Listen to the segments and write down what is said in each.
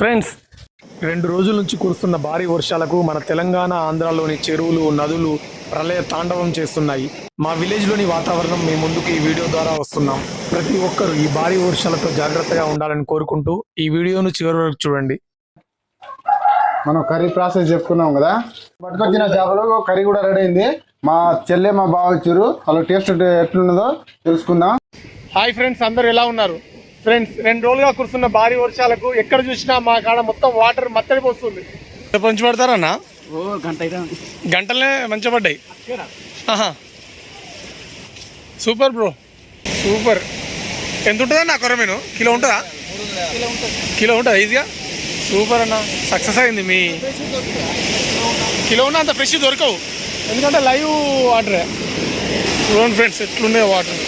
Friends. రెండు రోజుల నుంచి కురుస్తున్న భారీ వర్షాలకు మన తెలంగాణ ఆంధ్రాలోని చెరువులు నదులు ప్రళయ తాండవం చేస్తున్నాయి. మా విలేజ్లోని వాతావరణం మీ ముందుకు ఈ వీడియో ద్వారా వస్తున్నాం. ప్రతి ఒక్కరూ ఈ భారీ వర్షాలతో జాగ్రత్తగా ఉండాలని కోరుకుంటూ ఈ వీడియోను చివరి వరకు చూడండి. మనం కర్రీ ప్రాసెస్ చెప్పుకున్నాం కదా? పట్టుకొచ్చిన చేపలు కర్రీ కూడా రెడీ అయింది. మా చెల్లె మా బావ ఇచ్చారు. వాళ్ళ టేస్ట్ ఎట్లున్నదో తెలుసుకుందాం. హాయ్ ఫ్రెండ్స్ అందరు ఎలా ఉన్నారు? ఫ్రెండ్స్ రెండు రోజులుగా కురుస్తున్న భారీ వర్షాలకు ఎక్కడ చూసినా మా కాడ మొత్తం వాటర్ మత్తడి పోస్తుంది. పంచి పడతారన్నా? ఓ గంట అయితే గంటలనే మంచిగా పడ్డాయి. ఆహా. Super bro. సూపర్. ఎంత ఉంటుందా నా కొరమేను కిలో ఉంటుందా? కిలో ఉంటుందా ఈజీగా? సూపర్ అన్న. సక్సెస్ అయింది మీ. కిలో ఉన్న అంత ఫ్రెష్ దొరకవు. ఎందుకంటే లైవ్ వాటరే. చూడండి ఫ్రెండ్స్ ఎట్లున్నాయి వాటర్.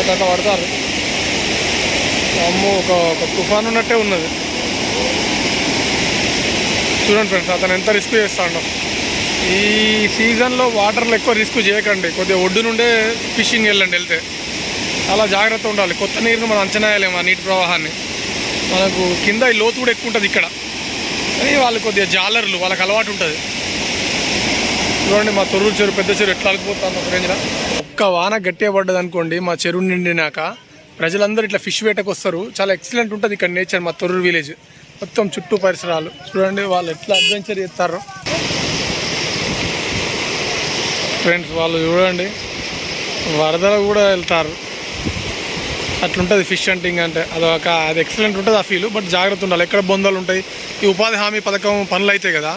అట్లా పడతారు అమ్మో ఒక ఒక తుఫాన్ ఉన్నట్టే ఉన్నది. చూడండి ఫ్రెండ్స్ అతను ఎంత రిస్క్ చేస్తాడో. ఈ సీజన్లో వాటర్లో ఎక్కువ రిస్క్ చేయకండి. కొద్దిగా ఒడ్డు నుండే ఫిషింగ్ వెళ్ళండి వెళ్తే. చాలా జాగ్రత్త ఉండాలి. కొత్త నీరుని మనం అంచనా వేయలేము ఆ నీటి ప్రవాహాన్ని. మనకు కింద ఈ లోతు కూడా ఎక్కువ ఉంటుంది ఇక్కడ. కానీ వాళ్ళు కొద్దిగా జాలర్లు వాళ్ళకి అలవాటు ఉంటుంది. చూడండి మా తొర్రూరు చెరువు పెద్ద చెరువు ఎట్లా అలిగిపోతుంది ఒక రేంజ్లో. ఒక్క వాన గట్టిగా పడ్డది అనుకోండి మా చెరువు నిండినాక ప్రజలందరూ ఇట్లా ఫిష్ వేటకు వస్తారు. చాలా ఎక్సలెంట్ ఉంటుంది ఇక్కడ నేచర్ మా తొర్రూరు విలేజ్. మొత్తం చుట్టూ పరిసరాలు. చూడండి వాళ్ళు ఎట్లా అడ్వెంచర్ చేస్తారో. ఫ్రెండ్స్ వాళ్ళు చూడండి. వరదలు కూడా వెళ్తారు. అట్లుంటుంది ఫిష్ హంటింగ్ అంటే. అదొక అది ఎక్సలెంట్ ఉంటుంది ఆ ఫీల్ బట్ జాగ్రత్త ఉండాలి. ఎక్కడ బొందలు ఉంటాయి. ఈ ఉపాధి హామీ పథకం పనులు అవుతాయి కదా.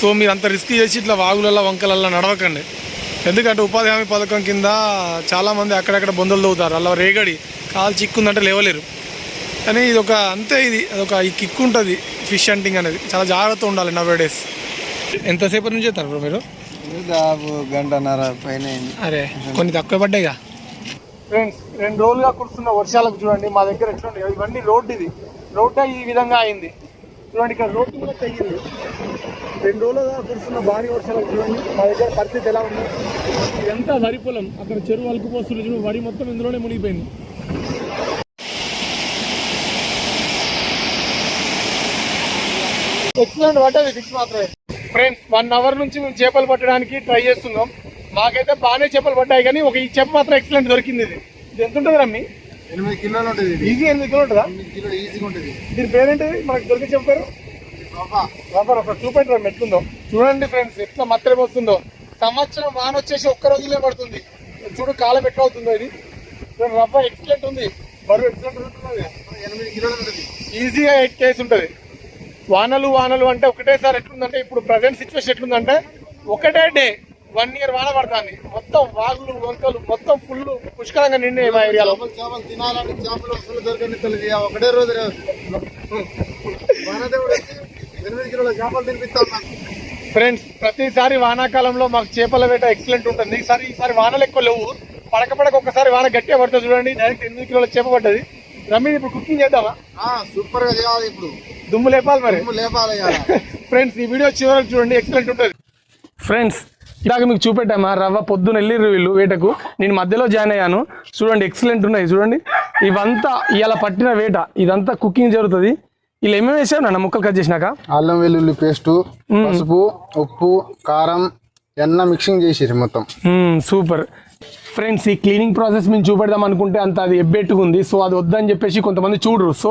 సో మీరు అంత రిస్క్ చేసి ఇట్లా వాగులల్లో వంకలల్లో నడవకండి. ఎందుకంటే ఉపాధి హామీ పథకం కింద చాలామంది అక్కడక్కడ బొందలు తవ్వుతారు అలా రేగడి కాలు చిక్కుందంటే లేవలేరు. కానీ ఇది ఒక అంతే ఇది అదొక ఈ కిక్ ఉంటుంది ఫిష్ హంటింగ్ అనేది. చాలా జాగ్రత్త ఉండాలి నవ్వే డేస్ ఎంతసేపు నుంచి చేస్తారు బ్రో మీరు? గంటన్నర పైన అరే కొన్ని తక్కువ పడ్డాయిగా. ఫ్రెండ్స్ రెండు రోజులుగా కురుస్తున్న వర్షాలకు చూడండి మా దగ్గర ఎట్లుంది ఇవన్నీ రోడ్డు ఇది. రోడ్డు ఈ విధంగా అయింది. చూడండి ఇక్కడ రోడ్డు కూడా తగ్గింది రెండు రోజులుగా కురుస్తున్న భారీ వర్షాలకు చూడండి మా దగ్గర పరిస్థితి ఎలా ఉంది? ఇదంతా వరి పొలం అక్కడ చెరువు అలుకుపోస్తుంది చూడు వరి మొత్తం ఇందులోనే మునిగిపోయింది. ఎక్సలెంట్ పడ్డది ఫిష్ మాత్రమే. ఫ్రెండ్స్ వన్ అవర్ నుంచి మేము చేపలు పట్టడానికి ట్రై చేస్తున్నాం. మాకైతే బాగానే చేపలు పడ్డాయి కానీ ఒక ఈ చేప మాత్రం ఎక్సలెంట్ దొరికింది ఇది. ఇది ఎంత ఉంటుంది రమ్మి? ఎనిమిది కిలోలు ఉంటుంది ఇది. ఈజీ ఎనిమిది కిలో ఉంటుందా? ఈజీగా ఉంటుంది. దీని పేరేంటి మనకు దొరికి చెప్పారు రబ్బర్ ఒక రమ్మి ఎట్లుందో చూడండి ఫ్రెండ్స్ ఎట్లా మత్తడి వస్తుందో సంవత్సరం వాన వచ్చేసి ఒక్క రోజులే పడుతుంది. చూడు కాలం ఎట్లా అవుతుందో ఇది. రబ్బర్ ఎక్సలెంట్ ఉంది. బరువు ఎక్సలెంట్ ఉంటుంది? ఎనిమిది కిలోలు ఉంటుంది. ఈజీగా ఎయిట్ కేస్ ఉంటుంది. వానలు వానలు అంటే ఒకటేసారి ఎట్లుందంటే ఇప్పుడు ప్రజెంట్ సిచ్యువేషన్ ఎట్లుందంటే ఒకటే డే వన్ ఇయర్ వాన పడుతుంది. మొత్తం వాగులు వంకలు మొత్తం ఫుల్ పుష్కలంగా నిండి మా ఏరియాలో. చేపలు చేపలు తినాలంటే చేపలు అసలు దొరకని తెలియదు ఇక ఒకటే రోజు ఎనిమిది కిలోల చేపలు తినిపిస్తాం ఫ్రెండ్స్ ప్రతిసారి వానాకాలంలో మాకు చేపల వేట ఎక్సలెంట్ ఉంటుంది. ఈసారి ఈసారి వానలు ఎక్కువ లేవు. పడక పడక ఒకసారి వాన గట్టిగా పడుతుంది చూడండి. డైరెక్ట్ ఎనిమిది కిలోల చేప పడ్డది. రమ్మీ ఇప్పుడు కుకింగ్ చేద్దామా? సూపర్గా చేయాలి ఇప్పుడు. దుమ్ము లేపాలి మరి. ఫ్రెండ్స్ ఈ వీడియో చివరికి చూడండి. ఎక్సలెంట్ ఉంటుంది. ఫ్రెండ్స్ ఇలాగ మీకు చూపెట్టామా? రవ్వ పొద్దున వెళ్ళిర్రు వీళ్ళు వేటకు. నేను మధ్యలో జాయిన్ అయ్యాను. చూడండి ఎక్సలెంట్ ఉన్నాయి. చూడండి. ఇవంతా ఇవాళ పట్టిన వేట. ఇదంతా కుకింగ్ జరుగుతుంది. వీళ్ళు ఏమేమి వేసారు నాన్న? ముక్కలు కట్ చేసినాక? అల్లం వెల్లుల్లి పేస్టు పసుపు ఉప్పు కారం ఎన్న మిక్సింగ్ చేసిరు మొత్తం. సూపర్. ఫ్రెండ్స్ ఈ క్లీనింగ్ ప్రాసెస్ మేము చూపెడదాం అనుకుంటే అంత అది ఎబ్బెట్టుగా ఉంది. సో అది వద్దని చెప్పేసి కొంతమంది చూడరు. సో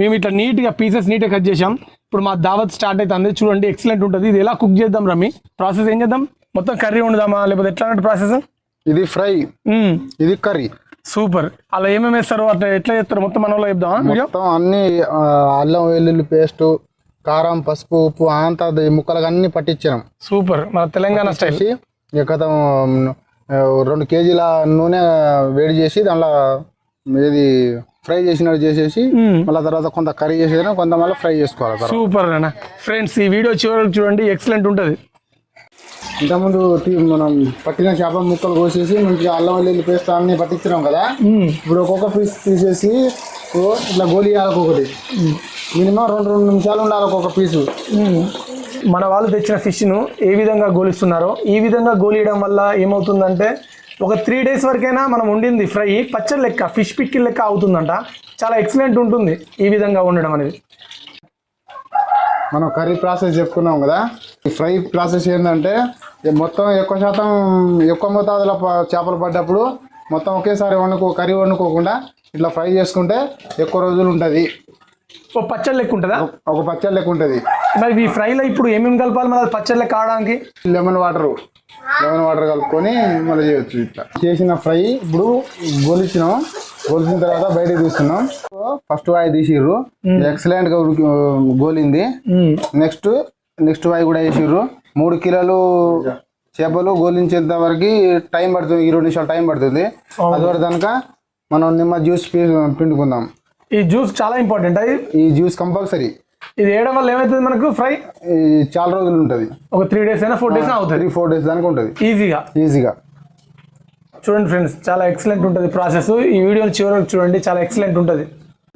మేము ఇట్లా నీట్గా పీసెస్ నీట్గా కట్ చేసాం ఇప్పుడు మా దావత్ స్టార్ట్ అవుతుంది. చూడండి ఎక్సలెంట్ ఉంటుంది. ఇది ఎలా కుక్ చేద్దాం రమ్మి ప్రాసెస్ ఏం చేద్దాం? మొత్తం కర్రీ వండుదామా? లేకపోతే ఎట్లా ప్రాసెస్? ఇది ఫ్రై. ఇది కర్రీ. సూపర్. అలా ఏమేమి వేస్తారు? అట్లా ఎట్లా చేస్తారు? మొత్తం మన వాళ్ళు చెప్దామా? వీడియో? మొత్తం అన్ని అల్లం వెల్లుల్లి పేస్టు కారం పసుపు ఉప్పు అంతా ముక్కలకు అన్ని పట్టించాం సూపర్. మన తెలంగాణ స్టైల్. ఇక రెండు కేజీల నూనె వేడి చేసి దాంట్లో ఇది ఫ్రై చేసినట్టు చేసేసి మళ్ళీ తర్వాత కొంత కర్రీ చేసేది కొంత మళ్ళీ ఫ్రై చేసుకోవాలి సూపర్ అన్న ఫ్రెండ్స్ ఈ వీడియో చివరికి చూడండి. ఎక్సలెంట్ ఉంటుంది. ఇంతకుముందు మనం పట్టిన చేప ముక్కలు కోసేసి మంచిగా అల్లం వెల్లుల్లి పేస్ట్ అన్ని పట్టించినాం కదా? ఇప్పుడు ఒక్కొక్క పీస్ తీసేసి ఇట్లా గోలి ఒక్కొక్కటి మినిమం రెండు రెండు నిమిషాలు ఉండాలి ఒక్కొక్క పీసు మన వాళ్ళు తెచ్చిన ఫిష్ను ఏ విధంగా గోలిస్తున్నారో ఈ విధంగా గోలియడం వల్ల ఏమవుతుందంటే ఒక త్రీ డేస్ వరకైనా మనం వండింది ఫ్రై పచ్చడి లెక్క ఫిష్ పిక్కిల్ లెక్క అవుతుందంట. చాలా ఎక్సలెంట్ ఉంటుంది ఈ విధంగా ఉండడం అనేది. మనం కర్రీ ప్రాసెస్ చెప్పుకున్నాం కదా. ఈ ఫ్రై ప్రాసెస్ ఏంటంటే మొత్తం ఎక్కువ శాతం ఎక్కువ మోతాదులో చేపలు పడ్డప్పుడు మొత్తం ఒకేసారి వండుకో కర్రీ వండుకోకుండా ఇట్లా ఫ్రై చేసుకుంటే ఎక్కువ రోజులు ఉంటుంది. ఓ పచ్చడి లెక్క ఉంటుందా? ఒక పచ్చడి లెక్క ఉంటుంది. మరి ఈ ఫ్రైలో ఇప్పుడు ఏమేమి కలపాలి? మరి అది పచ్చడి లెక్క కావడానికి? లెమన్ వాటర్ లెమన్ వాటర్ కలుపుకొని మళ్ళీ చేయొచ్చు ఇట్లా. చేసిన ఫ్రై ఇప్పుడు గొలిచినాం. గొలిచిన తర్వాత బయటకు తీస్తున్నాం. ఫస్ట్ వాయి తీసిర్రు. ఎక్సలెంట్గా ఉడికి గోలింది. నెక్స్ట్ నెక్స్ట్ వాయి కూడా వేసిర్రు మూడు కిలోలు చేపలు గోలించేంత వరకు టైం పడుతుంది. ఇరవై నిమిషాలు టైం పడుతుంది. అది వరకు కనుక మనం నిమ్మ జ్యూస్ పిండుకుందాం. ఈ జ్యూస్ చాలా ఇంపార్టెంట్ అది? ఈ జ్యూస్ కంపల్సరీ. ఇది వేయడం వల్ల ఏమవుతుంది మనకు? ఫ్రై? చాలా రోజులు ఉంటుంది. ఒక త్రీ డేస్ అయినా ఫోర్ డేస్ అవుతుంది. త్రీ ఫోర్ డేస్ దానికి ఉంటుంది. ఈజీగా? ఈజీగా. చూడండి ఫ్రెండ్స్ చాలా ఎక్సలెంట్ ఉంటుంది ప్రాసెస్. ఈ వీడియోని చివరికి చూడండి చాలా ఎక్సలెంట్ ఉంటుంది.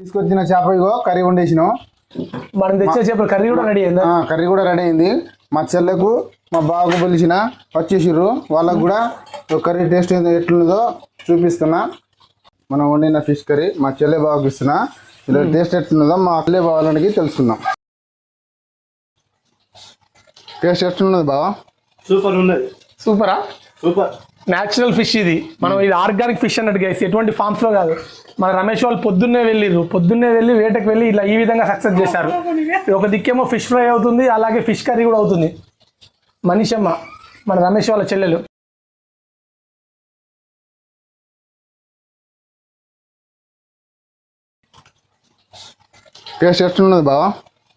తీసుకొచ్చిన చేప ఇగో కర్రీ వండేసినాం. మనం తెచ్చే చేపల కర్రీ కూడా రెడీ అయిందా? కర్రీ కూడా రెడీ అయింది. మా చెల్లెకు మా బాబు పిలిచిన వచ్చేసిర్రు. వాళ్ళకు కూడా కర్రీ టేస్ట్ ఎట్లుందో చూపిస్తున్నా. మనం వండిన ఫిష్ కర్రీ మా చెల్లె బాబుకి ఇస్తున్నా ఇలా టేస్ట్ ఎట్లున్నదో మా చెల్లె బావాలకి తెలుసుకుందాం. టేస్ట్ ఎట్లున్నది బావా? సూపర్ ఉన్నది. సూపరా సూపర్ న్యాచురల్ ఫిష్ ఇది. మనం ఇది ఆర్గానిక్ ఫిష్ అన్నట్టు గైస్ ఎటువంటి farms లో కాదు. మన రమేష్ వాళ్ళు పొద్దున్నే వెళ్ళిర్రు. పొద్దున్నే వెళ్ళి వేటకు వెళ్ళి ఇలా ఈ విధంగా సక్సెస్ చేశారు. ఒక దిక్కేమో ఫిష్ ఫ్రై అవుతుంది అలాగే ఫిష్ కర్రీ కూడా అవుతుంది. మనీషమ్మ మన రమేష్ వాళ్ళ చెల్లెలు. టేస్ట్ ఎట్లున్నది బావా?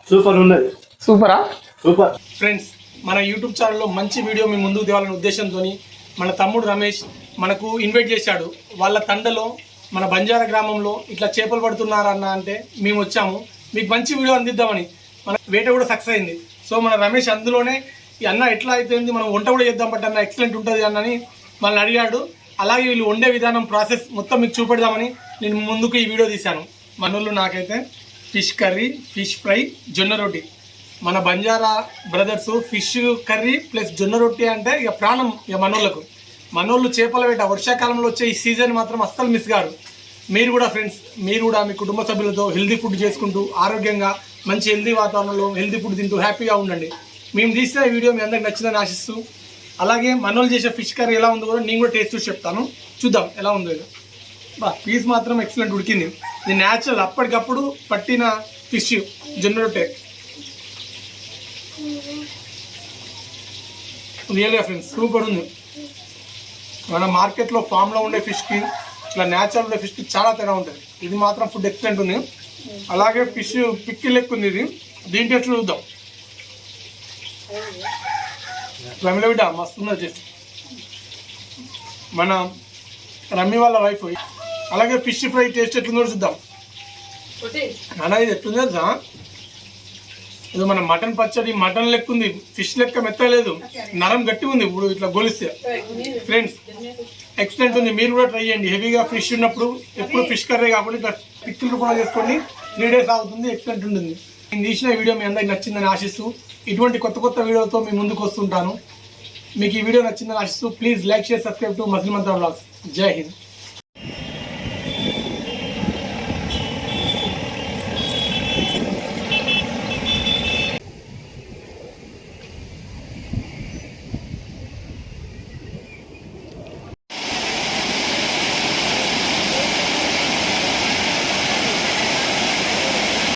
సూపర్ ఉన్నది. సూపరా సూపర్ ఫ్రెండ్స్ మన యూట్యూబ్ ఛానల్లో మంచి వీడియో మీ ముందుకు తేవాలనే ఉద్దేశంతో మన తమ్ముడు రమేష్ మనకు ఇన్వైట్ చేశాడు. వాళ్ళ తండలో మన బంజారా గ్రామంలో ఇట్లా చేపలు పడుతున్నారన్న అంటే మేము వచ్చాము. మీకు మంచి వీడియో అందిద్దామని. మన వేట కూడా సక్సెస్ అయింది. సో మన రమేష్ అందులోనే ఈ అన్న ఎట్లా అయిపోయింది మనం వంట కూడా చేద్దాం బట్ అన్న ఎక్సలెంట్ ఉంటుంది అన్నని మనల్ని అడిగాడు. అలాగే వీళ్ళు వండే విధానం ప్రాసెస్ మొత్తం మీకు చూపెడదామని నేను ముందుకు ఈ వీడియో తీశాను. మనోళ్ళు నాకైతే ఫిష్ కర్రీ ఫిష్ ఫ్రై జొన్న రొట్టి. మన Banjara brothers fish curry plus జొన్న రొట్టి అంటే ఇక ప్రాణం ఇక మనోళ్ళకు. మనోళ్ళు చేపల వేట వర్షాకాలంలో వచ్చే ఈ సీజన్ మాత్రం అస్సలు మిస్ కారు. మీరు కూడా ఫ్రెండ్స్ మీరు కూడా మీ కుటుంబ సభ్యులతో హెల్దీ ఫుడ్ చేసుకుంటూ ఆరోగ్యంగా మంచి హెల్దీ వాతావరణంలో హెల్దీ ఫుడ్ తింటూ హ్యాపీగా ఉండండి. మేము తీసిన వీడియో మీ అందరికి నచ్చిందని ఆశిస్తూ అలాగే మనోళ్ళు చేసే ఫిష్ కర్రీ ఎలా ఉందో కూడా నేను కూడా టేస్ట్ చూసి చెప్తాను. చూద్దాం ఎలా ఉందో ఇది బా పీస్ మాత్రం ఎక్సలెంట్ ఉడికింది. ఇది న్యాచురల్ అప్పటికప్పుడు పట్టిన ఫిష్ జొన్న రొట్టె రియల్గా ఫ్రెండ్స్ సూపర్ ఉంది. మన మార్కెట్లో ఫామ్లో ఉండే ఫిష్కి ఇట్లా న్యాచురల్ ఉండే ఫిష్కి చాలా తేడా ఉంటుంది. ఇది మాత్రం ఫుడ్ ఎక్సలెంట్ ఉంది. అలాగే ఫిష్ పిక్కి లెక్క ఉంది ఇది. దీని ఎట్లా చూద్దాం. రమిల బిడ్డ మస్తు ఉంది మన రమ్మి వాళ్ళ వైఫ్ అలాగే ఫిష్ ఫ్రై టేస్ట్ ఎట్లుందో చూద్దాం. అన్న ఇది ఎట్లుందో తెలుసా? ఇది మన మటన్ పచ్చడి మటన్ లెక్క ఉంది. ఫిష్ లెక్క మెత్తలేదు నరం గట్టి ఉంది. ఇప్పుడు ఇట్లా గొలిస్తే. ఫ్రెండ్స్ ఎక్సలెంట్ ఉంది. మీరు కూడా ట్రై చేయండి. హెవీగా ఫిష్ ఉన్నప్పుడు ఎప్పుడు ఫిష్ కర్రీ కాకుండా ఇట్లా పిక్కులు కూడా చేసుకోండి. త్రీ డేస్ అవుతుంది ఎక్సలెంట్ ఉంటుంది. నేను తీసిన వీడియో మీ అందరికి నచ్చిందని ఆశిస్తూ ఇటువంటి కొత్త కొత్త వీడియోతో మీ ముందుకు వస్తుంటాను. మీకు ఈ వీడియో నచ్చిందని ఆశిస్తూ please like share subscribe to muscle Mantra blogs Jai Hind